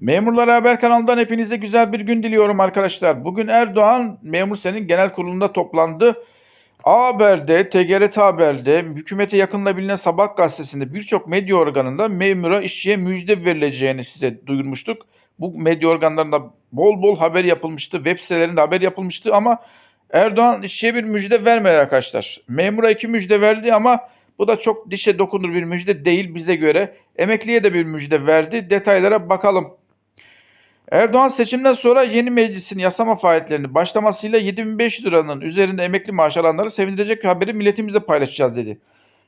Memurlar Haber kanalından hepinize güzel bir gün diliyorum arkadaşlar. Bugün Erdoğan Memur Sen'in genel kurulunda toplandı. A Haber'de, TGRT Haber'de, hükümete yakınla bilinen Sabah gazetesinde birçok medya organında memura işçiye müjde verileceğini size duyurmuştuk. Bu medya organlarında bol bol haber yapılmıştı, web sitelerinde haber yapılmıştı ama Erdoğan işçiye bir müjde vermedi arkadaşlar. Memura iki müjde verdi ama bu da çok dişe dokunur bir müjde değil bize göre. Emekliye de bir müjde verdi. Detaylara bakalım. Erdoğan seçimden sonra yeni meclisin yasama faaliyetlerini başlamasıyla 7500 liranın üzerinde emekli maaş alanları sevindirecek haberi milletimizle paylaşacağız dedi.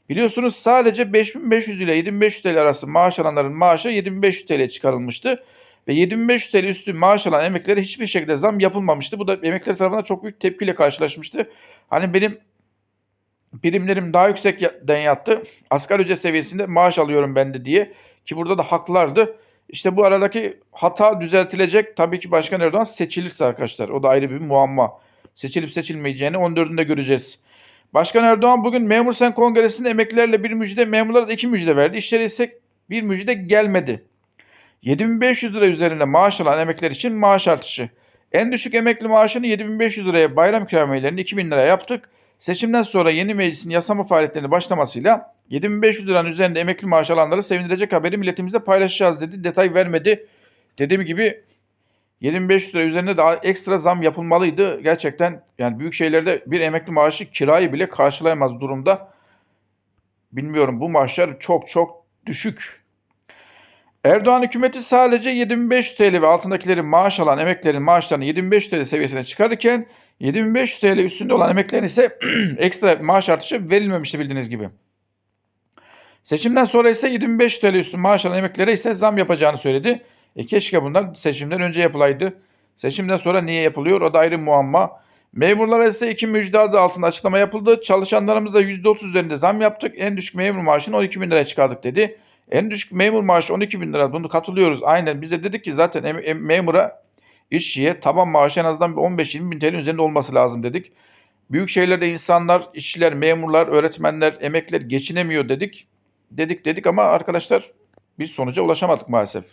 Biliyorsunuz sadece 5500 ile 7500 TL arası maaş alanların maaşı 7500 TL çıkarılmıştı. Ve 7500 TL üstü maaş alan emeklilere hiçbir şekilde zam yapılmamıştı. Bu da emekliler tarafından çok büyük tepkiyle karşılaşmıştı. Hani benim primlerim daha yüksekten yattı. Asgari ücret seviyesinde maaş alıyorum ben de diye. Ki burada da haklılardı. İşte bu aradaki hata düzeltilecek. Tabii ki Başkan Erdoğan seçilirse arkadaşlar. O da ayrı bir muamma. Seçilip seçilmeyeceğini 14'ünde göreceğiz. Başkan Erdoğan bugün Memur Sen Kongresi'nde emeklilerle bir müjde, memurlara da iki müjde verdi. İşleri ise bir müjde gelmedi. 7500 lira üzerinde maaş alan emekliler için maaş artışı. En düşük emekli maaşını 7500 liraya bayram ikramiyelerini 2000 liraya yaptık. Seçimden sonra yeni meclisin yasama faaliyetlerine başlamasıyla 7500 liranın üzerinde emekli maaş alanları sevindirecek haberi milletimizle paylaşacağız dedi. Detay vermedi. Dediğim gibi 7500 lira üzerinde daha ekstra zam yapılmalıydı. Gerçekten yani büyük şeylerde bir emekli maaşı kirayı bile karşılayamaz durumda. Bilmiyorum bu maaşlar çok çok düşük. Erdoğan hükümeti sadece 7500 TL ve altındakilerin maaş alan emeklilerin maaşlarını 7500 TL seviyesine çıkarırken 7500 TL üstünde olan emeklilerin ise ekstra maaş artışı verilmemişti bildiğiniz gibi. Seçimden sonra ise 7500 TL üstü maaş alan emeklilere ise zam yapacağını söyledi. E keşke bunlar seçimden önce yapılaydı. Seçimden sonra niye yapılıyor o da ayrı muamma. Memurlara ise iki müjde altında açıklama yapıldı. Çalışanlarımızda %30 üzerinde zam yaptık. En düşük memur maaşını 12 bin liraya çıkardık dedi. En düşük memur maaşı 12 bin lira. Bunu katılıyoruz. Aynen biz de dedik ki zaten em- em- memura işçiye taban maaşı en azından 15-20 bin TL üzerinde olması lazım dedik. Büyük şehirlerde insanlar, işçiler, memurlar, öğretmenler, emekliler geçinemiyor dedik. Dedik dedik ama arkadaşlar bir sonuca ulaşamadık maalesef.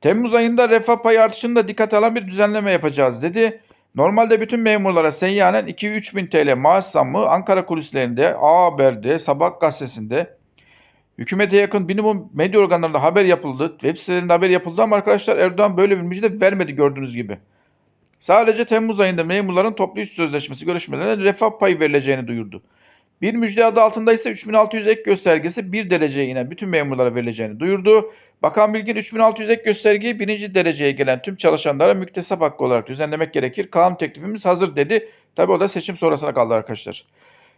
Temmuz ayında refah payı artışını da dikkate alan bir düzenleme yapacağız dedi. Normalde bütün memurlara seyyanen 2-3 bin TL maaş zammı Ankara kulislerinde, A Haber'de, Sabah gazetesinde, hükümete yakın minimum medya organlarında haber yapıldı, web sitelerinde haber yapıldı ama arkadaşlar Erdoğan böyle bir müjde vermedi gördüğünüz gibi. Sadece Temmuz ayında memurların toplu iş sözleşmesi görüşmelerinde refah payı verileceğini duyurdu. Bir müjde adı altında ise 3600 ek göstergesi bir dereceye inen bütün memurlara verileceğini duyurdu. Bakan Bilgin 3600 ek göstergeyi birinci dereceye gelen tüm çalışanlara müktesap hakkı olarak düzenlemek gerekir. Kanun teklifimiz hazır dedi. Tabi o da seçim sonrasına kaldı arkadaşlar.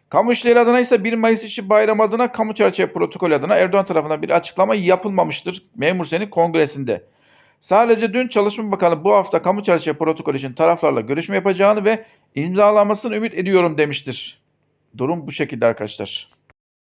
Kamu işleri adına ise 1 Mayıs işi bayram adına kamu çerçeve protokolü adına Erdoğan tarafından bir açıklama yapılmamıştır Memur Sen'in kongresinde. Sadece dün Çalışma Bakanı bu hafta kamu çerçeve protokolü için taraflarla görüşme yapacağını ve imzalamasını ümit ediyorum demiştir. Durum bu şekilde arkadaşlar.